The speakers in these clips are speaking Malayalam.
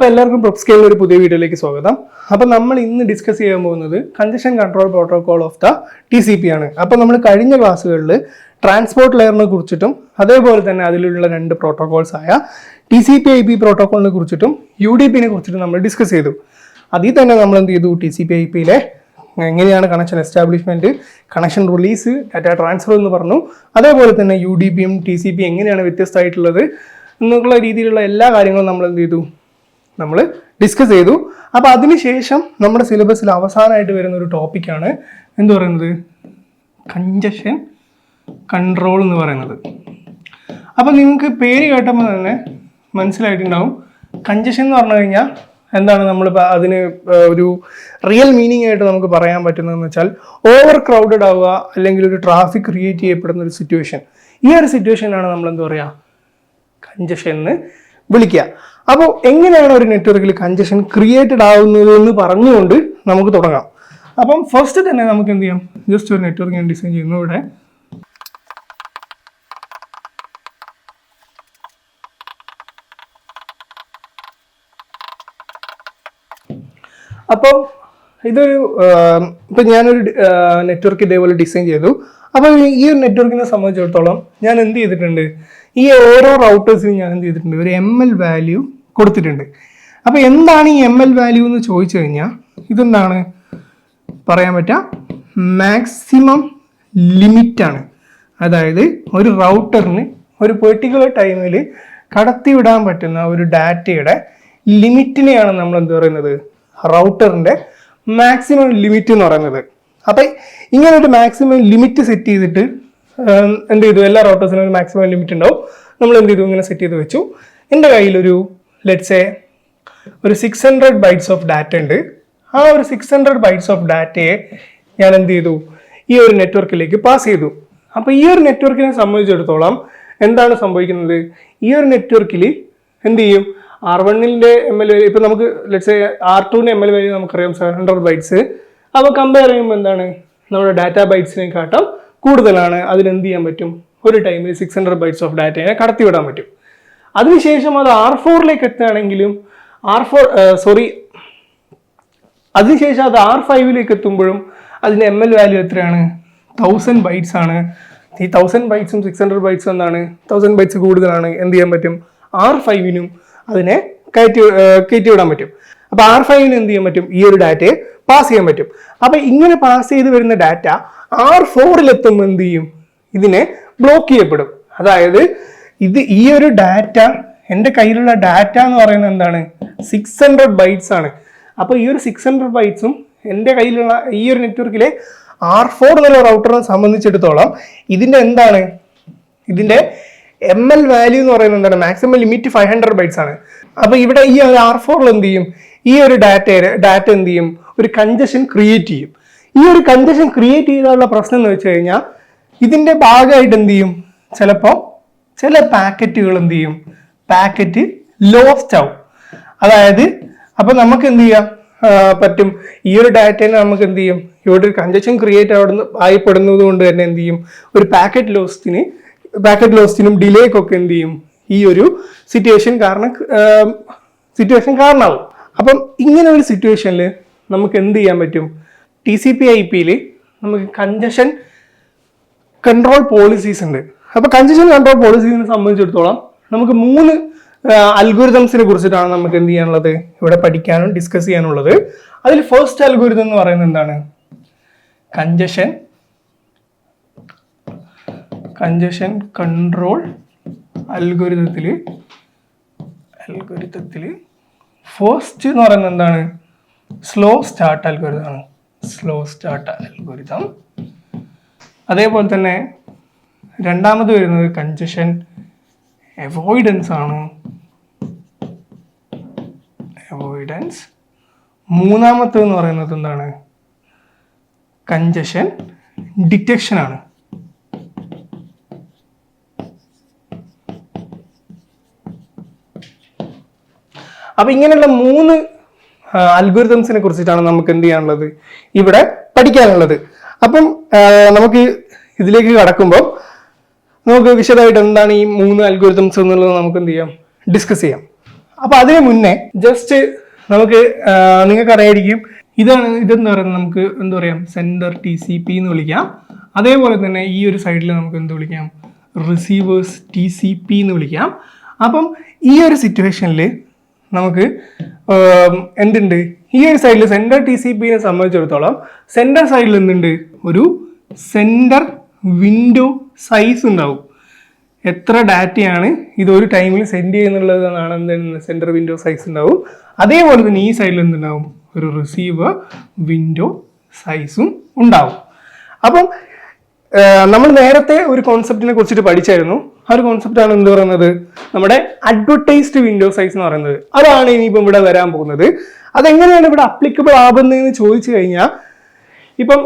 അപ്പോൾ എല്ലാവർക്കും പ്രൊഫ് സ്കെയിലിൽ ഒരു പുതിയ വീഡിയോയിലേക്ക് സ്വാഗതം. അപ്പോൾ നമ്മൾ ഇന്ന് ഡിസ്കസ് ചെയ്യാൻ പോകുന്നത് congestion control protocol of the T C P ആണ്. അപ്പോൾ നമ്മൾ കഴിഞ്ഞ ക്ലാസ്സുകളിൽ ട്രാൻസ്പോർട്ട് ലെയറിനെ കുറിച്ചിട്ടും അതേപോലെ തന്നെ അതിലുള്ള രണ്ട് പ്രോട്ടോകോൾസ് ആയ T C P I P പ്രോട്ടോകോളിനെ കുറിച്ചിട്ടും യു ഡി പിനെ കുറിച്ചിട്ടും നമ്മൾ ഡിസ്കസ് ചെയ്തു. അതിൽ തന്നെ നമ്മൾ എന്ത് ചെയ്തു? ടി സി പി ഐ പിയിലെ എങ്ങനെയാണ് connection establishment connection release data transfer എന്ന് പറഞ്ഞു. അതേപോലെ തന്നെ യു ഡി പിയും ടി സി പി എങ്ങനെയാണ് വ്യത്യസ്തമായിട്ടുള്ളത്? എന്നുള്ള രീതിയിലുള്ള എല്ലാ കാര്യങ്ങളും നമ്മൾ എന്ത് ചെയ്തു? നമ്മൾ ഡിസ്കസ് ചെയ്തു. അപ്പോൾ അതിനുശേഷം നമ്മുടെ സിലബസിൽ അവസാനമായിട്ട് വരുന്ന ഒരു ടോപ്പിക്കാണ് എന്ത് പറയുന്നത്? കഞ്ചഷൻ കൺട്രോൾ എന്ന് പറയുന്നത്. അപ്പോൾ നിങ്ങൾക്ക് പേര് കേട്ടപ്പോൾ തന്നെ മനസ്സിലായിട്ടുണ്ടാവും. കഞ്ചഷൻ എന്ന് പറഞ്ഞു കഴിഞ്ഞാൽ എന്താണ് നമ്മൾ അതിന് ഒരു റിയൽ മീനിങ് ആയിട്ട് നമുക്ക് പറയാൻ പറ്റുന്നതെന്ന് വെച്ചാൽ ഓവർ ക്രൗഡഡ് ആവുക അല്ലെങ്കിൽ ഒരു ട്രാഫിക് ക്രിയേറ്റ് ചെയ്യപ്പെടുന്ന ഒരു സിറ്റുവേഷൻ ഈ ഒരു സിറ്റുവേഷനാണ് നമ്മൾ എന്താ പറയുക കഞ്ചഷൻ എന്ന് വിളിക്കുക. അപ്പോൾ എങ്ങനെയാണ് ഒരു നെറ്റ്വർക്കിൽ കഞ്ചഷൻ ക്രിയേറ്റഡ് ആവുന്നത് എന്ന് പറഞ്ഞുകൊണ്ട് നമുക്ക് തുടങ്ങാം. അപ്പം ഫസ്റ്റ് തന്നെ നമുക്ക് എന്ത് ചെയ്യാം? ജസ്റ്റ് ഒരു നെറ്റ്വർക്ക് ഞാൻ ഡിസൈൻ ചെയ്യുന്നു ഇവിടെ. അപ്പോൾ ഇതൊരു ഇപ്പം ഇപ്പൊ ഞാനൊരു നെറ്റ്വർക്ക് ഇതേപോലെ ഡിസൈൻ ചെയ്തു. അപ്പോൾ ഈ ഒരു നെറ്റ്വർക്കിനെ സംബന്ധിച്ചിടത്തോളം ഞാൻ എന്ത് ചെയ്തിട്ടുണ്ട്? ഈ ഓരോ റൗട്ടേഴ്സിനും ഞാൻ എന്ത് ചെയ്തിട്ടുണ്ട്? ഒരു എം എൽ വാല്യൂ കൊടുത്തിട്ടുണ്ട്. അപ്പോൾ എന്താണ് ഈ എം എൽ വാല്യൂ എന്ന് ചോദിച്ചു കഴിഞ്ഞാൽ ഇതെന്താണ് പറയാൻ പറ്റുക മാക്സിമം ലിമിറ്റാണ് അതായത് ഒരു റൗട്ടറിന് ഒരു പെർട്ടിക്കുലർ ടൈമിൽ കടത്തിവിടാൻ പറ്റുന്ന ഒരു ഡാറ്റയുടെ ലിമിറ്റിനെയാണ് നമ്മൾ എന്ത് പറയുന്നത്? റൗട്ടറിന്റെ മാക്സിമം ലിമിറ്റ് എന്ന് പറയുന്നത്. അപ്പം ഇങ്ങനെ ഒരു മാക്സിമം ലിമിറ്റ് സെറ്റ് ചെയ്തിട്ട് എന്ത് ചെയ്തു? എല്ലാ റൗട്ടേഴ്സിനും ഒരു മാക്സിമം ലിമിറ്റ് ഉണ്ടാവും. നമ്മൾ എന്ത് ചെയ്തു? ഇങ്ങനെ സെറ്റ് ചെയ്ത് വെച്ചു. എന്റെ കയ്യിലൊരു ലെറ്റ്സേ ഒരു six hundred bytes of data ഉണ്ട്. ആ ഒരു സിക്സ് ഹൺഡ്രഡ് ബൈറ്റ്സ് ഓഫ് ഡാറ്റയെ ഞാൻ എന്ത് ചെയ്തു? ഈ ഒരു നെറ്റ്വർക്കിലേക്ക് പാസ് ചെയ്തു. അപ്പോൾ ഈ ഒരു നെറ്റ്വർക്കിനെ സംബന്ധിച്ചിടത്തോളം എന്താണ് സംഭവിക്കുന്നത്? ഈ ഒരു നെറ്റ്വർക്കിൽ എന്ത് ചെയ്യും? ആർ വണ്ണിന്റെ എം എൽ വാല്യൂ ഇപ്പം നമുക്ക് ലെറ്റ്സ് ആർ ടുവിന്റെ എം എൽ വാല്യൂ നമുക്കറിയാം സെവൻ ഹൺഡ്രഡ് ബൈറ്റ്സ് അപ്പോൾ കമ്പയർ ചെയ്യുമ്പോൾ എന്താണ്? നമ്മുടെ ഡാറ്റ ബൈറ്റ്സിനെക്കാട്ടും കൂടുതലാണ്. അതിനെന്ത് ചെയ്യാൻ പറ്റും? ഒരു ടൈമിൽ സിക്സ് ഹൺഡ്രഡ് ബൈറ്റ്സ് ഓഫ് ഡാറ്റയെ കടത്തിവിടാൻ പറ്റും. അതിനുശേഷം അത് ആർ ഫോറിലേക്ക് എത്തുകയാണെങ്കിലും ആർ ഫോർ സോറി അതിനുശേഷം അത് ആർ ഫൈവിലേക്ക് എത്തുമ്പോഴും അതിന്റെ എം എൽ വാല്യൂ എത്രയാണ്? തൗസൻഡ് ബൈറ്റ്സ് ആണ്. ഈ തൗസൻഡ് ബൈറ്റ്സും സിക്സ് ഹൺഡ്രഡ് ബൈറ്റ്സും എന്താണ്? തൗസൻഡ് ബൈറ്റ്സ് കൂടുതലാണ്. എന്ത് ചെയ്യാൻ പറ്റും? ആർ ഫൈവിനും അതിനെ കയറ്റി കയറ്റി വിടാൻ പറ്റും. അപ്പോൾ ആർ ഫൈവിന് എന്ത് ചെയ്യാൻ പറ്റും? ഈ ഒരു ഡാറ്റയെ പാസ് ചെയ്യാൻ പറ്റും. അപ്പോൾ ഇങ്ങനെ പാസ് ചെയ്ത് വരുന്ന ഡാറ്റ ആർ ഫോറിലെത്തുമ്പോൾ എന്ത് ചെയ്യും? ഇതിനെ ബ്ലോക്ക് ചെയ്യപ്പെടും. അതായത് ഇത് ഈ ഒരു ഡാറ്റ എന്റെ കയ്യിലുള്ള ഡാറ്റ എന്ന് പറയുന്നത് എന്താണ്? സിക്സ് ഹൺഡ്രഡ് ബൈറ്റ്സ് ആണ്. അപ്പോൾ ഈ ഒരു സിക്സ് ഹൺഡ്രഡ് ബൈറ്റ്സും എന്റെ കയ്യിലുള്ള ഈ ഒരു നെറ്റ്വർക്കിലെ ആർ ഫോർ എന്നുള്ള റൗട്ടറിനെ സംബന്ധിച്ചിടത്തോളം ഇതിന്റെ എന്താണ്? ഇതിന്റെ എം എൽ വാല്യൂ എന്ന് പറയുന്നത് എന്താണ്? Maximum limit five hundred bytes ആണ്. അപ്പോൾ ഇവിടെ ഈ ഒരു ആർ ഫോറിൽ എന്ത് ചെയ്യും? ഈ ഒരു ഡാറ്റ ഡാറ്റ എന്ത് ചെയ്യും? ഒരു കഞ്ചഷൻ ക്രിയേറ്റ് ചെയ്യും. ഈ ഒരു കഞ്ചഷൻ ക്രിയേറ്റ് ചെയ്താലുള്ള പ്രശ്നം എന്ന് വെച്ച് കഴിഞ്ഞാൽ ഇതിന്റെ ഭാഗമായിട്ട് എന്ത് ചെയ്യും? ചിലപ്പോൾ ചില പാക്കറ്റുകൾ എന്ത് ചെയ്യും? പാക്കറ്റ് ലോസ്റ്റ് ആവും. അതായത് അപ്പൊ നമുക്ക് എന്ത് ചെയ്യാം? പറ്റും. ഈ ഒരു ഡാറ്റയിൽ നമുക്ക് എന്ത് ചെയ്യും? ഇവിടെ ഒരു കഞ്ചക്ഷൻ ക്രിയേറ്റ് ആവുന്ന ആയിപ്പെടുന്നത് കൊണ്ട് തന്നെ എന്ത് ചെയ്യും? ഒരു പാക്കറ്റ് ലോസ്റ്റിന് പാക്കറ്റ് ലോസ്റ്റിനും ഡിലേക്കൊക്കെ എന്ത് ചെയ്യും? ഈ ഒരു സിറ്റുവേഷൻ കാരണം സിറ്റുവേഷൻ കാരണമാവും അപ്പം ഇങ്ങനെ ഒരു സിറ്റുവേഷനിൽ നമുക്ക് എന്ത് ചെയ്യാൻ പറ്റും? ടി സി പി ഐ പിയിൽ നമുക്ക് കഞ്ചഷൻ കൺട്രോൾ പോളിസീസ് ഉണ്ട്. അപ്പോൾ കൺജഷൻ കൺട്രോൾ പോളിസീസിനെ സംബന്ധിച്ചിടത്തോളം നമുക്ക് മൂന്ന് അൽഗോരിതംസിനെ കുറിച്ചിട്ടാണ് നമുക്ക് എന്ത് ചെയ്യാനുള്ളത്? ഇവിടെ പഠിക്കാനും ഡിസ്കസ് ചെയ്യാനുള്ളത്. അതിൽ ഫസ്റ്റ് അൽഗോരിതം എന്ന് പറയുന്നത് എന്താണ്? കഞ്ചഷൻ കഞ്ചഷൻ കൺട്രോൾ അൽഗോരിതത്തിൽ അൽഗോരിതത്തിൽ ഫസ്റ്റ് എന്ന് പറയുന്നത് എന്താണ്? സ്ലോ സ്റ്റാർട്ട് അൽഗോരിതമാണ് സ്ലോ സ്റ്റാർട്ട് അൽഗോരിതം അതേപോലെ തന്നെ രണ്ടാമത് വരുന്നത് കഞ്ചഷൻ അവോയ്ഡൻസ് ആണ്. അവോയ്ഡൻസ് മൂന്നാമത്തെ എന്ന് പറയുന്നത് എന്താണ്? കഞ്ചഷൻ ഡിറ്റക്ഷൻ ആണ്. അപ്പൊ ഇങ്ങനെയുള്ള മൂന്ന് അൽഗോരിതംസിനെ കുറിച്ചിട്ടാണ് നമുക്ക് എന്ത് ചെയ്യാനുള്ളത്? ഇവിടെ പഠിക്കാനുള്ളത്. അപ്പം നമുക്ക് ഇതിലേക്ക് കടക്കുമ്പോൾ നമുക്ക് വിശദമായിട്ട് എന്താണ് ഈ മൂന്ന് അൽഗോരിതംസ് എന്നുള്ളത് നമുക്ക് എന്ത് ചെയ്യാം? ഡിസ്കസ് ചെയ്യാം. അപ്പൊ അതിന് മുന്നേ ജസ്റ്റ് നമുക്ക് നിങ്ങൾക്ക് അറിയായിരിക്കും ഇതാണ് ഇതെന്താ പറയുന്നത് നമുക്ക് എന്താ പറയാം? സെന്റർ ടി സി പി എന്ന് വിളിക്കാം. അതേപോലെ തന്നെ ഈ ഒരു സൈഡിൽ നമുക്ക് എന്ത് വിളിക്കാം? റിസീവേഴ്സ് ടി സി പി എന്ന് വിളിക്കാം. അപ്പം ഈ ഒരു സിറ്റുവേഷനിൽ നമുക്ക് എന്തുണ്ട്? ഈ ഒരു സൈഡിൽ സെന്റർ ടി സി പിനെ സംബന്ധിച്ചിടത്തോളം സെന്റർ സൈഡിൽ എന്തുണ്ട്? ഒരു സെന്റർ വിൻഡോ സൈസ് ഉണ്ടാവും. എത്ര ഡാറ്റയാണ് ഇത് ഒരു ടൈമിൽ സെൻഡ് ചെയ്യുന്നുള്ളതാണ് എന്താണ് സെന്റർ വിൻഡോ സൈസ് ഉണ്ടാവും. അതേപോലെ തന്നെ ഈ സൈഡിൽ എന്തുണ്ടാവും? ഒരു റിസീവർ വിൻഡോ സൈസും ഉണ്ടാവും. അപ്പം നമ്മൾ നേരത്തെ ഒരു കോൺസെപ്റ്റിനെ കുറിച്ചിട്ട് പഠിച്ചായിരുന്നു. ആ ഒരു കോൺസെപ്റ്റാണ് എന്ത് പറയുന്നത്? നമ്മുടെ അഡ്വർടൈസ്ഡ് വിൻഡോ സൈസ് എന്ന് പറയുന്നത്. അതാണ് ഇനിയിപ്പം ഇവിടെ വരാൻ പോകുന്നത്. അതെങ്ങനെയാണ് ഇവിടെ അപ്ലിക്കബിൾ ആവുന്നതെന്ന് ചോദിച്ചു കഴിഞ്ഞാൽ ഇപ്പം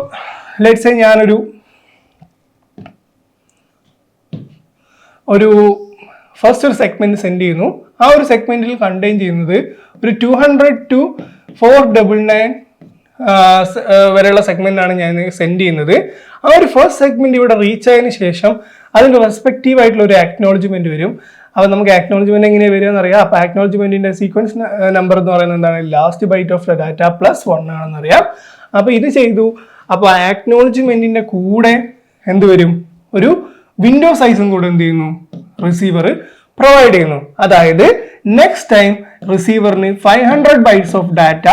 ലെറ്റ്സ് ഞാനൊരു ഒരു ഫസ്റ്റ് ഒരു സെഗ്മെന്റ് സെൻഡ് ചെയ്യുന്നു. ആ ഒരു സെഗ്മെന്റിൽ കണ്ടെയ്ൻ ചെയ്യുന്നത് ഒരു two hundred two four double nine വരെയുള്ള സെഗ്മെന്റ് ആണ് ഞാൻ സെൻഡ് ചെയ്യുന്നത്. ആ ഒരു ഫസ്റ്റ് സെഗ്മെന്റ് ഇവിടെ റീച്ച് ആയതിനു ശേഷം അതിന്റെ റെസ്പെക്റ്റീവ് ആയിട്ടുള്ള ഒരു അക്നോളജ്മെന്റ് വരും. അപ്പോൾ നമുക്ക് അക്നോളജ്മെന്റ് എങ്ങനെയാണ് വരിക എന്നറിയാം അപ്പോൾ അക്നോളജ്മെന്റിന്റെ സീക്വൻസ് നമ്പർ എന്ന് പറയുന്നത് എന്താണ്? Last byte of the data plus one ആണെന്നറിയാം. അപ്പോൾ ഇത് ചെയ്തു. അപ്പോൾ അക്നോളജ്മെന്റിന്റെ കൂടെ എന്ത് വരും? ഒരു വിൻഡോ സൈസും കൂടെ എന്ത് ചെയ്യുന്നു? റിസീവർ പ്രൊവൈഡ് ചെയ്യുന്നു. അതായത് next time റിസീവറിന് five hundred bytes of data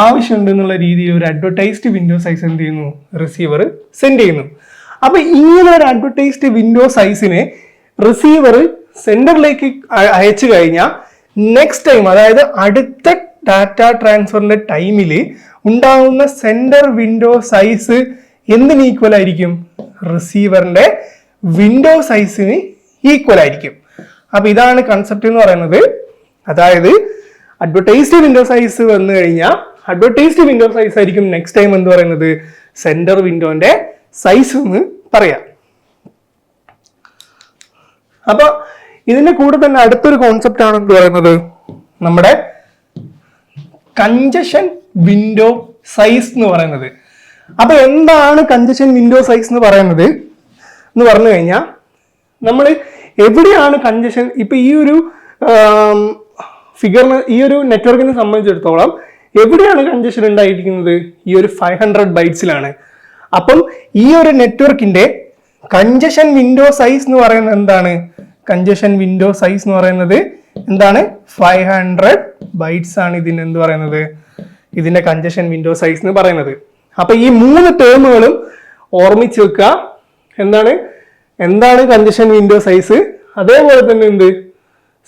ആവശ്യമുണ്ട് എന്നുള്ള രീതിയിൽ ഒരു അഡ്വർടൈസ്ഡ് വിൻഡോ സൈസ് എന്ത് ചെയ്യുന്നു? റിസീവർ സെൻഡ് ചെയ്യുന്നു. അപ്പൊ ഇങ്ങനെ ഒരു അഡ്വർടൈസ്ഡ് വിൻഡോ സൈസിനെ റിസീവർ സെന്ററിലേക്ക് അയച്ചു കഴിഞ്ഞാൽ നെക്സ്റ്റ് ടൈം അതായത് അടുത്ത ഡാറ്റ ട്രാൻസ്ഫറിന്റെ ടൈമിൽ ഉണ്ടാവുന്ന സെന്റർ വിൻഡോ സൈസ് എന്തിന് ഈക്വൽ ആയിരിക്കും? റിസീവറിന്റെ വിൻഡോ സൈസിന് ഈക്വൽ ആയിരിക്കും. അപ്പോൾ ഇതാണ് കൺസെപ്റ്റ് എന്ന് പറയുന്നത്. അതായത് അഡ്വർടൈസ്ഡ് വിൻഡോ സൈസ് വന്നു കഴിഞ്ഞാൽ അഡ്വർടൈസ്ഡ് വിൻഡോ സൈസ് ആയിരിക്കും നെക്സ്റ്റ് ടൈം എന്ന് പറയുന്നത്? സെന്റർ വിൻഡോന്റെ സൈസ് എന്ന് പറയാം. അപ്പൊ ഇതിന്റെ കൂടെ തന്നെ അടുത്തൊരു കോൺസെപ്റ്റ് ആണ് എന്ത് പറയുന്നത് നമ്മുടെ കഞ്ചഷൻ വിൻഡോ സൈസ് എന്ന് പറയുന്നത്. അപ്പൊ എന്താണ് കഞ്ചഷൻ വിൻഡോ സൈസ് എന്ന് പറയുന്നത്? എന്ന് പറഞ്ഞു കഴിഞ്ഞാൽ നമ്മൾ എവിടെയാണ് കഞ്ചഷൻ ഇപ്പൊ ഈ ഒരു ഫിഗറിന് ഈ ഒരു നെറ്റ്വർക്കിനെ സംബന്ധിച്ചിടത്തോളം എവിടെയാണ് കഞ്ചഷൻ ഉണ്ടായിരിക്കുന്നത്? ഈ ഒരു ഫൈവ് ഹൺഡ്രഡ് ബൈറ്റ്സിലാണ് അപ്പം ഈ ഒരു നെറ്റ്വർക്കിന്റെ കഞ്ചഷൻ വിൻഡോ സൈസ് എന്ന് പറയുന്നത് എന്താണ്? കഞ്ചഷൻ വിൻഡോ സൈസ് എന്ന് പറയുന്നത് എന്താണ്? ഫൈവ് ഹൺഡ്രഡ് ബൈറ്റ്സ് ആണ് ഇതിന് എന്ത് പറയുന്നത്? ഇതിന്റെ കഞ്ചഷൻ വിൻഡോ സൈസ് എന്ന് പറയുന്നത്. അപ്പൊ ഈ മൂന്ന് ടേമുകളും ഓർമ്മിച്ച് വെക്കുക. എന്താണ്? എന്താണ് കഞ്ചഷൻ വിൻഡോ സൈസ് അതേപോലെ തന്നെ എന്ത്?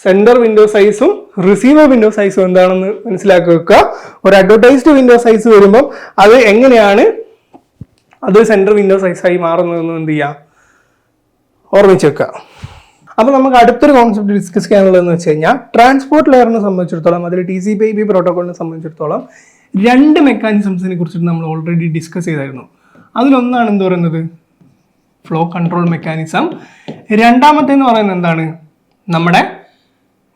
സെന്റർ വിൻഡോ സൈസും റിസീവർ വിൻഡോ സൈസും എന്താണെന്ന് മനസ്സിലാക്കി വെക്കുക. ഒരു അഡ്വർടൈസ്ഡ് വിൻഡോ സൈസ് വരുമ്പം അത് എങ്ങനെയാണ്? അത് സെന്റർ വിൻഡോ സൈസായി മാറുന്നതെന്ന് എന്ത് ചെയ്യുക? ഓർമ്മിച്ച് വെക്കുക. അപ്പൊ നമുക്ക് അടുത്തൊരു കോൺസെപ്റ്റ് ഡിസ്കസ് ചെയ്യാനുള്ളതെന്ന് വെച്ച് കഴിഞ്ഞാൽ ട്രാൻസ്പോർട്ട് ലെയറിനെ സംബന്ധിച്ചിടത്തോളം അതിൽ T C P I P പ്രോട്ടോക്കോളിനെ സംബന്ധിച്ചിടത്തോളം രണ്ട് മെക്കാനിസംസിനെ കുറിച്ചിട്ട് നമ്മൾ ഓൾറെഡി ഡിസ്കസ് ചെയ്തായിരുന്നു. അതിലൊന്നാണ് എന്ത് പറയുന്നത്? ഫ്ലോ കൺട്രോൾ മെക്കാനിസം രണ്ടാമത്തേന്ന് പറയുന്നത് എന്താണ്? നമ്മുടെ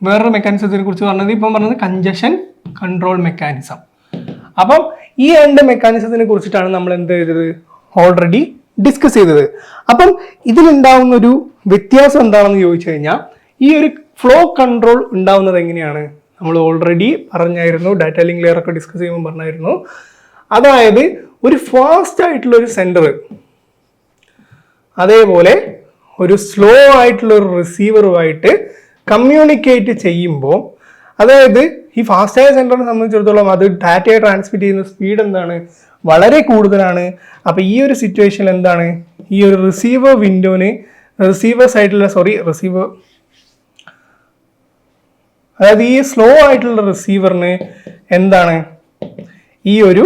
വേറൊരു മെക്കാനിസത്തിനെ കുറിച്ച് പറഞ്ഞത് ഇപ്പം പറഞ്ഞത് കഞ്ചഷൻ കൺട്രോൾ മെക്കാനിസം അപ്പം ഈ രണ്ട് മെക്കാനിസത്തിനെ കുറിച്ചിട്ടാണ് നമ്മൾ എന്ത് ചെയ്തത്? ഓൾറെഡി ഡിസ്കസ് ചെയ്തത്. അപ്പം ഇതിലുണ്ടാവുന്ന ഒരു വ്യത്യാസം എന്താണെന്ന് ചോദിച്ചു കഴിഞ്ഞാൽ ഈ ഒരു ഫ്ലോ കൺട്രോൾ ഉണ്ടാവുന്നത് എങ്ങനെയാണ്? നമ്മൾ ഓൾറെഡി പറഞ്ഞായിരുന്നു ഡാറ്റ ലിങ്ക് ലെയർ ഒക്കെ ഡിസ്കസ് ചെയ്യുമ്പോൾ പറഞ്ഞായിരുന്നു. അതായത് ഒരു ഫാസ്റ്റ് ആയിട്ടുള്ള ഒരു സെന്റർ അതേപോലെ ഒരു സ്ലോ ആയിട്ടുള്ള ഒരു റിസീവറുമായിട്ട് കമ്മ്യൂണിക്കേറ്റ് ചെയ്യുമ്പോൾ അതായത് ഈ ഫാസ്റ്റായ സെന്ററിനെ സംബന്ധിച്ചിടത്തോളം അത് ഡാറ്റയെ ട്രാൻസ്മിറ്റ് ചെയ്യുന്ന സ്പീഡ് എന്താണ്? വളരെ കൂടുതലാണ്. അപ്പോൾ ഈ ഒരു സിറ്റുവേഷനിൽ എന്താണ്? ഈ ഒരു റിസീവർ വിൻഡോന് റിസീവർ സൈഡിലുള്ള സോറി റിസീവർ അതായത് ഈ സ്ലോ ആയിട്ടുള്ള റിസീവറിന് എന്താണ്? ഈ ഒരു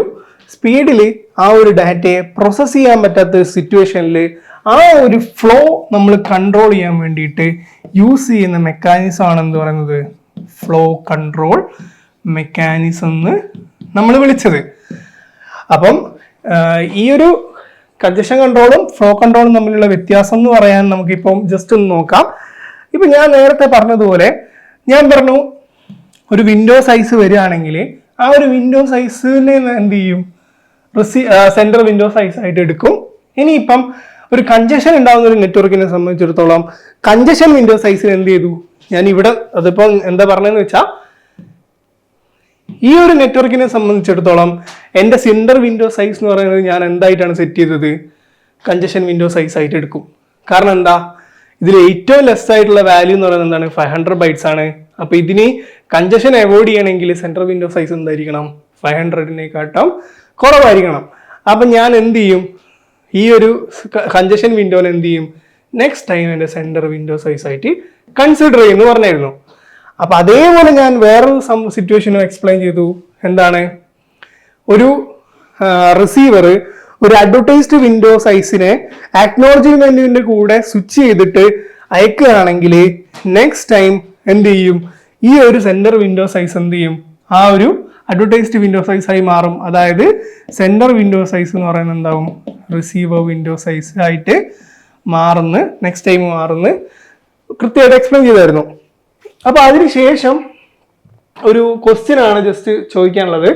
സ്പീഡിൽ ആ ഒരു ഡാറ്റയെ പ്രോസസ്സ് ചെയ്യാൻ പറ്റാത്ത സിറ്റുവേഷനിൽ ആ ഒരു ഫ്ലോ നമ്മൾ കൺട്രോൾ ചെയ്യാൻ വേണ്ടിയിട്ട് യൂസ് ചെയ്യുന്ന മെക്കാനിസം ആണെന്ന് പറയുന്നത്. ഫ്ലോ കൺട്രോൾ മെക്കാനിസം എന്ന് നമ്മൾ വിളിച്ചത്. അപ്പം ഈ ഒരു കഞ്ചഷൻ കൺട്രോളും ഫ്ലോ കൺട്രോളും തമ്മിലുള്ള വ്യത്യാസം എന്ന് പറയാൻ നമുക്കിപ്പം ജസ്റ്റ് ഒന്ന് നോക്കാം. ഇപ്പൊ ഞാൻ നേരത്തെ പറഞ്ഞതുപോലെ ഞാൻ പറഞ്ഞു ഒരു വിൻഡോ സൈസ് വരികയാണെങ്കിൽ ആ ഒരു വിൻഡോ സൈസിനെ എന്ത് ചെയ്യും? റിസീ സെൻട്രൽ വിൻഡോ സൈസ് ആയിട്ട് എടുക്കും. ഇനിയിപ്പം ഒരു കഞ്ചഷൻ ഉണ്ടാകുന്ന ഒരു നെറ്റ്വർക്കിനെ സംബന്ധിച്ചിടത്തോളം കഞ്ചഷൻ വിൻഡോ സൈസിൽ എന്ത് ചെയ്തു? ഞാൻ ഇവിടെ അതിപ്പം എന്താ പറഞ്ഞതെന്ന് വെച്ചാൽ ഈ ഒരു നെറ്റ്വർക്കിനെ സംബന്ധിച്ചിടത്തോളം എന്റെ സിൻഡർ വിൻഡോ സൈസ് എന്ന് പറയുന്നത് ഞാൻ എന്തായിട്ടാണ് സെറ്റ് ചെയ്തത്? കഞ്ചഷൻ വിൻഡോ സൈസ് ആയിട്ട് എടുക്കും. കാരണം എന്താ? ഇതിൽ ഏറ്റവും ലെസ് ആയിട്ടുള്ള വാല്യൂ എന്ന് പറയുന്നത് എന്താണ്? ഫൈവ് ഹൺഡ്രഡ് ബൈറ്റ്സ് ആണ്. അപ്പോൾ ഇതിന് കഞ്ചഷൻ അവോയ്ഡ് ചെയ്യണമെങ്കിൽ സെൻട്രൽ വിൻഡോ സൈസ് എന്തായിരിക്കണം? ഫൈവ് ഹൺഡ്രഡിനെക്കാട്ടും കുറവായിരിക്കണം. അപ്പൊ ഞാൻ എന്ത് ചെയ്യും? ഈ ഒരു കഞ്ചഷൻ വിൻഡോനെ എന്ത് ചെയ്യും? നെക്സ്റ്റ് ടൈം എന്റെ സെന്റർ വിൻഡോ സൈസ് ആയിട്ട് കൺസിഡർ ചെയ്യുന്നു പറഞ്ഞായിരുന്നു. അപ്പൊ അതേപോലെ ഞാൻ വേറൊരു സിറ്റുവേഷനും എക്സ്പ്ലെയിൻ ചെയ്തു. എന്താണ്? ഒരു റിസീവർ ഒരു അഡ്വർടൈസ്ഡ് വിൻഡോ സൈസിനെ അക്നോളജ്മെന്റിന്റെ കൂടെ സ്വിച്ച് ചെയ്തിട്ട് അയക്കുകയാണെങ്കിൽ നെക്സ്റ്റ് ടൈം എന്ത് ചെയ്യും? ഈ ഒരു സെന്റർ വിൻഡോ സൈസ് എന്ത് ചെയ്യും? ആ ഒരു അഡ്വർടൈസ്ഡ് വിൻഡോ സൈസ് ആയി മാറും. അതായത് സെന്റർ വിൻഡോ സൈസ് എന്ന് പറയുന്നത് എന്താവും? റിസീവർ വിൻഡോ സൈസ് ആയിട്ട് മാറുന്നു. നെക്സ്റ്റ് ടൈം മാറുന്നു. കൃത്യമായിട്ട് എക്സ്പ്ലെയിൻ ചെയ്തായിരുന്നു. അപ്പൊ അതിനുശേഷം ഒരു ക്വസ്റ്റ്യൻ ആണ് ജസ്റ്റ് ചോദിക്കാനുള്ളത്.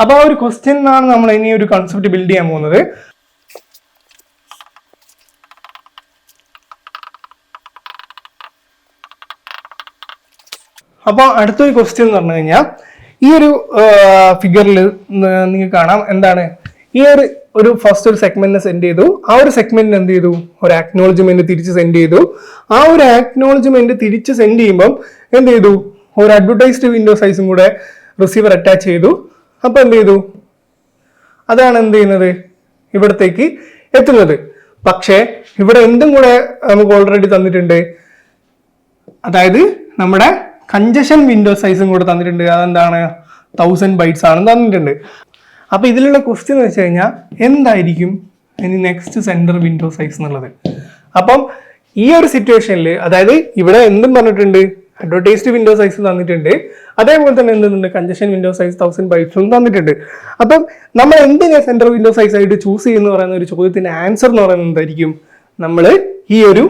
അപ്പൊ ആ ഒരു ക്വസ്റ്റ്യൻ എന്നാണ് നമ്മൾ ഇനി ഒരു കൺസെപ്റ്റ് ബിൽഡ് ചെയ്യാൻ പോകുന്നത്. അപ്പോൾ അടുത്തൊരു ക്വസ്റ്റ്യൻ എന്ന് പറഞ്ഞു കഴിഞ്ഞാൽ ഈ ഒരു ഫിഗറിൽ നിങ്ങൾക്ക് കാണാം. എന്താണ്? ഈ ഒരു ഒരു ഫസ്റ്റ് ഒരു സെഗ്മെന്റിനെ സെൻഡ് ചെയ്തു. ആ ഒരു സെഗ്മെന്റിന് എന്ത് ചെയ്തു? ഒരു ആക്നോളജ്മെന്റ് തിരിച്ച് സെൻഡ് ചെയ്തു. ആ ഒരു ആക്നോളജ്മെന്റ് തിരിച്ച് സെൻഡ് ചെയ്യുമ്പം എന്ത് ചെയ്തു? ഒരു അഡ്വർടൈസ്ഡ് വിൻഡോ സൈസും കൂടെ റിസീവർ അറ്റാച്ച് ചെയ്തു. അപ്പൊ എന്ത് ചെയ്തു? അതാണ് എന്ത് ചെയ്യുന്നത്? ഇവിടത്തേക്ക് എത്തുന്നത്. പക്ഷേ ഇവിടെ എന്തും കൂടെ നമുക്ക് ഓൾറെഡി തന്നിട്ടുണ്ട്. അതായത് നമ്മുടെ കഞ്ചഷൻ വിൻഡോ സൈസും കൂടെ തന്നിട്ടുണ്ട്. അതെന്താണ്? തൗസൻഡ് ബൈറ്റ്സ് ആണ് തന്നിട്ടുണ്ട്. അപ്പൊ ഇതിലുള്ള ക്വസ്റ്റ്യൻ എന്ന് വെച്ച് കഴിഞ്ഞാൽ എന്തായിരിക്കും ഇനി നെക്സ്റ്റ് സെന്റർ വിൻഡോ സൈസ് എന്നുള്ളത്? അപ്പം ഈ ഒരു സിറ്റുവേഷനിൽ അതായത് ഇവിടെ എന്തും പറഞ്ഞിട്ടുണ്ട്? അഡ്വർടൈസ്ഡ് വിൻഡോ സൈസ് തന്നിട്ടുണ്ട്. അതേപോലെ തന്നെ എന്തുണ്ട് കഞ്ചഷൻ വിൻഡോ സൈസ് തൗസൻഡ് ബൈറ്റ്സും തന്നിട്ടുണ്ട്. അപ്പം നമ്മൾ എന്തിനാ സെൻട്രൽ വിൻഡോ സൈസ് ആയിട്ട് ചൂസ് ചെയ്യുന്ന പറയുന്ന ഒരു ചോദ്യത്തിന്റെ ആൻസർ എന്ന് പറയുന്നത് എന്തായിരിക്കും? നമ്മൾ ഈ ഒരു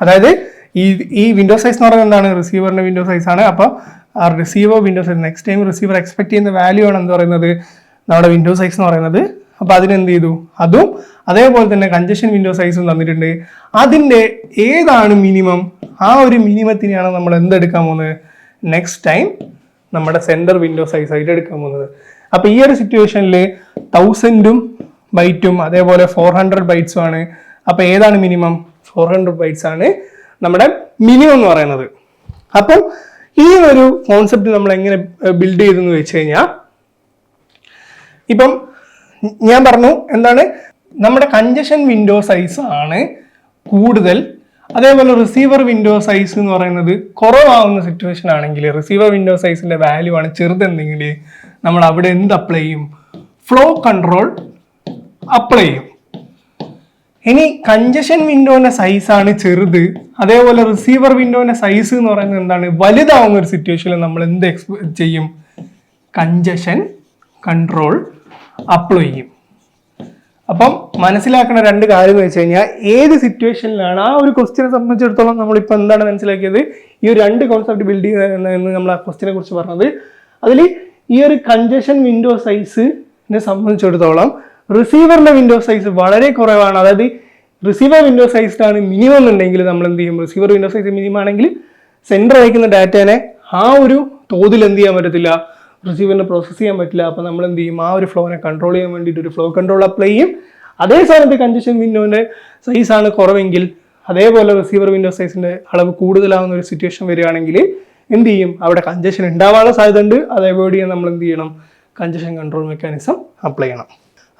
അതായത് ഈ ഈ വിൻഡോ സൈസ് എന്ന് പറയുന്നത് എന്താണ്? റിസീവറിന്റെ വിൻഡോ സൈസ് ആണ്. അപ്പോൾ ആ receiver window size next time receiver expect ചെയ്യുന്ന വാല്യൂ ആണ് എന്ന് പറയുന്നത്? നമ്മുടെ വിൻഡോ സൈസ് എന്ന് പറയുന്നത്. അപ്പോൾ അതിനെന്ത് ചെയ്തു? അതും അതേപോലെ തന്നെ കഞ്ചഷൻ വിൻഡോ സൈസും തന്നിട്ടുണ്ട്. അതിന്റെ ഏതാണ് മിനിമം ആ ഒരു മിനിമത്തിനെയാണ് നമ്മൾ എന്തെടുക്കാൻ പോകുന്നത്? നെക്സ്റ്റ് ടൈം നമ്മുടെ സെന്റർ വിൻഡോ സൈസ് ആയിട്ട് എടുക്കാൻ പോകുന്നത്. അപ്പോൾ ഈ ഒരു സിറ്റുവേഷനിൽ തൗസൻഡും ബൈറ്റും അതേപോലെ ഫോർ ഹൺഡ്രഡ് ബൈറ്റ്സും ആണ്. അപ്പോൾ ഏതാണ് മിനിമം ഫോർ ഹൺഡ്രഡ് ബൈറ്റ്സ് ആണ് നമ്മുടെ മിനിമം എന്ന് പറയുന്നത്. അപ്പം ഈ ഒരു കോൺസെപ്റ്റ് നമ്മൾ എങ്ങനെ ബിൽഡ് ചെയ്തെന്ന് വെച്ച് കഴിഞ്ഞാൽ ഇപ്പം ഞാൻ പറഞ്ഞു എന്താണ് നമ്മുടെ കഞ്ചഷൻ വിൻഡോ സൈസ് ആണ് കൂടുതൽ. അതേപോലെ റിസീവർ വിൻഡോ സൈസ് എന്ന് പറയുന്നത് കുറവാകുന്ന സിറ്റുവേഷൻ ആണെങ്കിൽ റിസീവർ വിൻഡോ സൈസിന്റെ വാല്യൂ ആണ് ചെറുതെന്നെങ്കിൽ നമ്മൾ അവിടെ എന്ത് അപ്ലൈ ചെയ്യും? ഫ്ലോ കൺട്രോൾ അപ്ലൈ ചെയ്യും. ഇനി കഞ്ചഷൻ വിൻഡോന്റെ സൈസ് ആണ് ചെറുത്. അതേപോലെ റിസീവർ വിൻഡോന്റെ സൈസ് എന്ന് പറയുന്നത് എന്താണ്? വലുതാവുന്ന ഒരു സിറ്റുവേഷനിൽ നമ്മൾ എന്ത് എക്സ്പെ ചെയ്യും? കഞ്ചഷൻ കൺട്രോൾ അപ്ലൈ ചെയ്യും. അപ്പം മനസ്സിലാക്കുന്ന രണ്ട് കാര്യം എന്ന് വെച്ച് കഴിഞ്ഞാൽ ഏത് സിറ്റുവേഷനിലാണ് ആ ഒരു ക്വസ്റ്റിനെ സംബന്ധിച്ചിടത്തോളം നമ്മളിപ്പോൾ എന്താണ് മനസ്സിലാക്കിയത്? ഈ ഒരു രണ്ട് കോൺസെപ്റ്റ് ബിൽഡ് ചെയ്യുന്ന നമ്മൾ ആ ക്വസ്റ്റിനെ കുറിച്ച് പറഞ്ഞത്. അതിൽ ഈ ഒരു കഞ്ചഷൻ വിൻഡോ സൈസിനെ സംബന്ധിച്ചിടത്തോളം റിസീവറിന്റെ വിൻഡോ സൈസ് വളരെ കുറവാണ്. അതായത് റിസീവർ വിൻഡോ സൈസിലാണ് മിനിമം എന്നുണ്ടെങ്കിൽ നമ്മൾ എന്ത് ചെയ്യും? റിസീവർ വിൻഡോ സൈസ് മിനിമം ആണെങ്കിൽ സെന്റർ അയക്കുന്ന ഡാറ്റേനെ ആ ഒരു തോതിൽ എന്ത് ചെയ്യാൻ പറ്റത്തില്ല? റിസീവറിനെ പ്രോസസ്സ് ചെയ്യാൻ പറ്റില്ല. അപ്പോൾ നമ്മൾ എന്ത് ചെയ്യും? ആ ഒരു ഫ്ലോനെ കൺട്രോൾ ചെയ്യാൻ വേണ്ടിയിട്ട് ഒരു ഫ്ലോ കൺട്രോൾ അപ്ലൈ ചെയ്യും. അതേ സമയത്ത് കൺജഷൻ വിൻഡോന്റെ സൈസാണ് കുറവെങ്കിൽ അതേപോലെ റിസീവർ വിൻഡോ സൈസിന്റെ അളവ് കൂടുതലാവുന്ന ഒരു സിറ്റുവേഷൻ വരികയാണെങ്കിൽ എന്ത് ചെയ്യും? അവിടെ കഞ്ചഷൻ ഉണ്ടാവാനുള്ള സാധ്യത ഉണ്ട് അത് അവോയ്ഡ് ചെയ്യാൻ നമ്മൾ എന്ത് ചെയ്യണം? കഞ്ചഷൻ കൺട്രോൾ മെക്കാനിസം അപ്ലൈ ചെയ്യണം.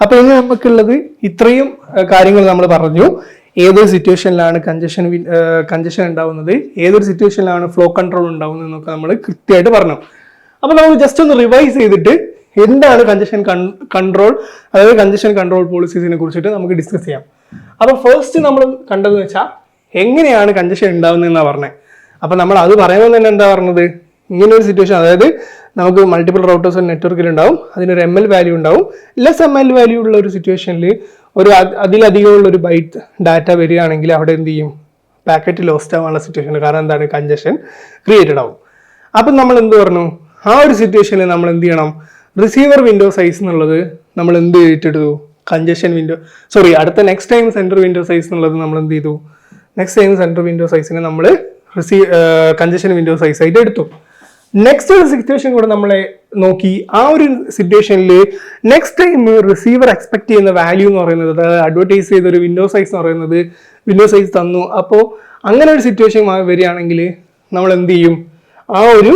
അപ്പോൾ ഇനി നമുക്കുള്ളത് ഇത്രയും കാര്യങ്ങൾ നമ്മൾ പറഞ്ഞു. ഏതൊരു സിറ്റുവേഷനിലാണ് കഞ്ചഷൻ കഞ്ചഷൻ ഉണ്ടാവുന്നത്? ഏതൊരു സിറ്റുവേഷനിലാണ് ഫ്ലോ കൺട്രോൾ ഉണ്ടാവുന്നത് എന്നൊക്കെ നമ്മൾ കൃത്യമായിട്ട് പറഞ്ഞു. അപ്പൊ നമുക്ക് ജസ്റ്റ് ഒന്ന് റിവൈസ് ചെയ്തിട്ട് എന്താണ് കഞ്ചഷൻ കൺട്രോൾ അതായത് കഞ്ചഷൻ കൺട്രോൾ പോളിസീസിനെ കുറിച്ചിട്ട് നമുക്ക് ഡിസ്കസ് ചെയ്യാം. അപ്പോൾ ഫസ്റ്റ് നമ്മൾ കണ്ടതെന്ന് വെച്ചാൽ എങ്ങനെയാണ് കഞ്ചഷൻ ഉണ്ടാവുന്നതെന്നാണ് പറഞ്ഞത് അപ്പോൾ നമ്മൾ അത് പറയുമ്പോൾ തന്നെ എന്താ പറഞ്ഞത്? ഇങ്ങനെ ഒരു സിറ്റുവേഷൻ അതായത് നമുക്ക് മൾട്ടിപ്പിൾ റൗട്ടേഴ്സ് നെറ്റ്വർക്കിൽ ഉണ്ടാവും അതിനൊരു എം എൽ വാല്യൂ ഉണ്ടാവും. ലെസ് എം എൽ വാല്യൂ ഉള്ള ഒരു സിറ്റുവേഷനിൽ ഒരു അതിലധികം അതിലധികമുള്ള ഒരു ബൈറ്റ് ഡാറ്റ വരികയാണെങ്കിൽ അവിടെ എന്ത് ചെയ്യും? പാക്കറ്റ് ലോസ്റ്റ് ആവാനുള്ള സിറ്റുവേഷൻ കാരണം എന്താണ്? കഞ്ചഷൻ ക്രിയേറ്റഡ് ആവും. അപ്പം നമ്മൾ എന്ത് പറഞ്ഞു? ആ ഒരു സിറ്റുവേഷനിൽ നമ്മൾ എന്ത് ചെയ്യണം? റിസീവർ വിൻഡോ സൈസ് എന്നുള്ളത് നമ്മൾ എന്ത് ചെയ്തിട്ടെടുത്തു കഞ്ചഷൻ വിൻഡോ സോറി അടുത്ത next time sender window size എന്നുള്ളത് നമ്മൾ എന്ത് ചെയ്തു? നെക്സ്റ്റ് ടൈം സെന്റർ വിൻഡോ സൈസിനെ നമ്മൾ റിസീവ് കഞ്ചഷൻ വിൻഡോ സൈസ് ആയിട്ട് എടുത്തു. നെക്സ്റ്റ് ഒരു സിറ്റുവേഷൻ കൂടെ നമ്മളെ നോക്കി. ആ ഒരു സിറ്റുവേഷനിൽ നെക്സ്റ്റ് ടൈം റിസീവർ എക്സ്പെക്ട് ചെയ്യുന്ന വാല്യൂ എന്ന് പറയുന്നത് അതായത് അഡ്വർടൈസ് ചെയ്ത ഒരു വിൻഡോ സൈസ് എന്ന് പറയുന്നത് വിൻഡോ സൈസ് തന്നു. അപ്പോൾ അങ്ങനെ ഒരു സിറ്റുവേഷൻ വരികയാണെങ്കിൽ നമ്മൾ എന്ത് ചെയ്യും? ആ ഒരു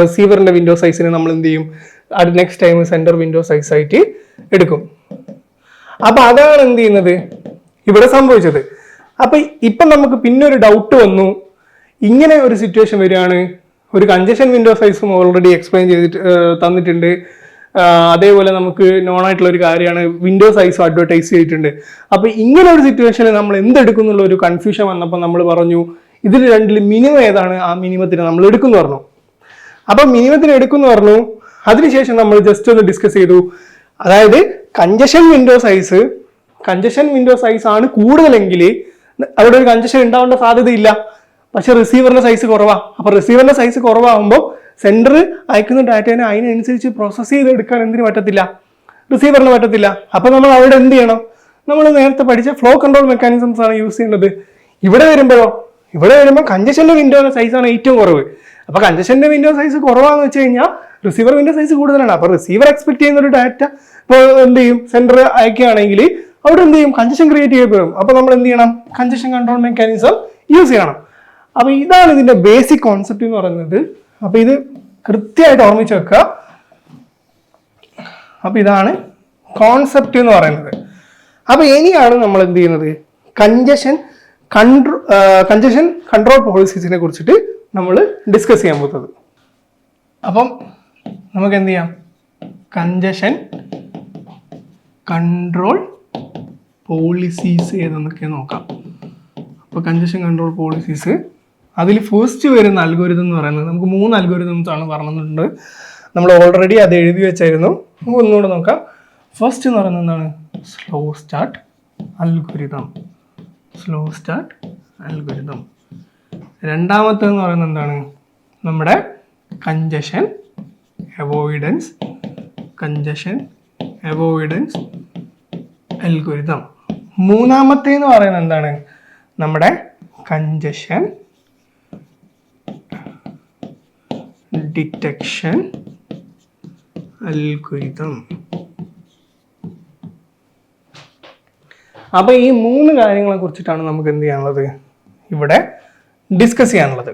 റിസീവറിന്റെ വിൻഡോ സൈസിന് നമ്മൾ എന്ത് ചെയ്യും? അത് next time sender window size ആയിട്ട് എടുക്കും. അപ്പം അതാണ് എന്ത് ചെയ്യുന്നത്? ഇവിടെ സംഭവിച്ചത്. അപ്പം ഇപ്പം നമുക്ക് പിന്നെ ഒരു ഡൗട്ട് വന്നു. ഇങ്ങനെ ഒരു സിറ്റുവേഷൻ വരികയാണ്. ഒരു കഞ്ചഷൻ വിൻഡോ സൈസും ഓൾറെഡി എക്സ്പ്ലെയിൻ ചെയ്തിട്ട് തന്നിട്ടുണ്ട്. അതേപോലെ നമുക്ക് നോൺ ആയിട്ടുള്ള ഒരു കാര്യമാണ്. വിൻഡോ സൈസും അഡ്വർടൈസ് ചെയ്തിട്ടുണ്ട്. അപ്പോൾ ഇങ്ങനെ ഒരു സിറ്റുവേഷനിൽ നമ്മൾ എന്തെടുക്കും എന്നുള്ള ഒരു കൺഫ്യൂഷൻ വന്നപ്പോൾ നമ്മൾ പറഞ്ഞു ഇതിൽ രണ്ടിൽ മിനിമം ഏതാണ്? ആ മിനിമത്തിന് നമ്മൾ എടുക്കുന്നു പറഞ്ഞു. അപ്പൊ മിനിമത്തിന് എടുക്കുന്നു പറഞ്ഞു. അതിനുശേഷം നമ്മൾ ജസ്റ്റ് ഒന്ന് ഡിസ്കസ് ചെയ്തു. അതായത് congestion window size congestion window size ആണ് കൂടുതലെങ്കിൽ അവിടെ ഒരു കഞ്ചഷൻ ഉണ്ടാവേണ്ട സാധ്യതയില്ല. പക്ഷെ റിസീവറിന്റെ സൈസ് കുറവാ. അപ്പൊ റിസീവറിന്റെ സൈസ് കുറവാകുമ്പോൾ സെന്റർ അയക്കുന്ന ഡാറ്റേനെ അതിനനുസരിച്ച് പ്രോസസ്സ് ചെയ്ത് എടുക്കാൻ എന്തിനു പറ്റത്തില്ല? റിസീവറിന് പറ്റത്തില്ല. അപ്പൊ നമ്മൾ അവിടെ എന്ത് ചെയ്യണം? നമ്മൾ നേരത്തെ പഠിച്ച ഫ്ലോ കൺട്രോൾ മെക്കാനിസംസ് ആണ് യൂസ് ചെയ്യേണ്ടത്. ഇവിടെ വരുമ്പോഴോ? ഇവിടെ വരുമ്പോൾ കഞ്ചഷന്റെ വിൻഡോ സൈസാണ് ഏറ്റവും കുറവ്. അപ്പോൾ കഞ്ചഷന്റെ വിൻഡോ സൈസ് കുറവാന്ന് വെച്ച് കഴിഞ്ഞാൽ റിസീവർ വിൻഡോ സൈസ് കൂടുതലാണ്. അപ്പോൾ റിസീവർ എക്സ്പെക്ട് ചെയ്യുന്ന ഒരു ഡാറ്റ ഇപ്പോൾ എന്ത് ചെയ്യും? സെന്റർ അയക്കുകയാണെങ്കിൽ അവിടെ എന്ത് ചെയ്യും? കഞ്ചഷൻ ക്രിയേറ്റ് ചെയ്യപ്പെടും അപ്പോൾ നമ്മൾ എന്ത് ചെയ്യണം? കഞ്ചഷൻ കൺട്രോൾ മെക്കാനിസം യൂസ് ചെയ്യണം. അപ്പോൾ ഇതാണ് ഇതിന്റെ ബേസിക് കോൺസെപ്റ്റ് എന്ന് പറയുന്നത്. അപ്പോൾ ഇത് കൃത്യമായിട്ട് ഓർമ്മിച്ച് വെക്കുക. അപ്പോൾ ഇതാണ് കോൺസെപ്റ്റ് എന്ന് പറയുന്നത്. അപ്പോൾ ഇനിയാണ് നമ്മൾ എന്ത് ചെയ്യുന്നത്? കഞ്ചഷൻ കഞ്ചഷൻ കൺട്രോൾ പോളിസീസിനെ കുറിച്ചിട്ട് നമ്മൾ ഡിസ്കസ് ചെയ്യാൻ പോകുന്നത്. അപ്പം നമുക്ക് എന്ത് ചെയ്യാം? കൺജഷൻ കൺട്രോൾ പോളിസീസ് ഏതെന്നൊക്കെ നോക്കാം. അപ്പോൾ കൺജഷൻ കൺട്രോൾ പോളിസീസ് അതിൽ ഫസ്റ്റ് വരുന്ന അൽഗോരിതം എന്ന് പറയുന്നത് നമുക്ക് മൂന്ന് അൽഗോരിതംസ് ആണ് പറഞ്ഞിട്ടുണ്ട്. നമ്മൾ ഓൾറെഡി അത് എഴുതി വെച്ചായിരുന്നു. നമുക്ക് ഒന്നുകൂടെ നോക്കാം. ഫസ്റ്റ് എന്ന് പറയുന്നത് എന്താണ്? Slow start algorithm slow start algorithm രണ്ടാമത്തേന്ന് പറയുന്നത് എന്താണ്? നമ്മുടെ congestion avoidance congestion avoidance algorithm മൂന്നാമത്തെ എന്ന് പറയുന്നത് എന്താണ്? നമ്മുടെ കഞ്ചഷൻ ഡിറ്റക്ഷൻ അൽഗോരിതം അപ്പൊ ഈ മൂന്ന് കാര്യങ്ങളെ കുറിച്ചിട്ടാണ് നമുക്ക് എന്ത് ചെയ്യാനുള്ളത്? ഇവിടെ ഡിസ്കസ് ചെയ്യാനുള്ളത്.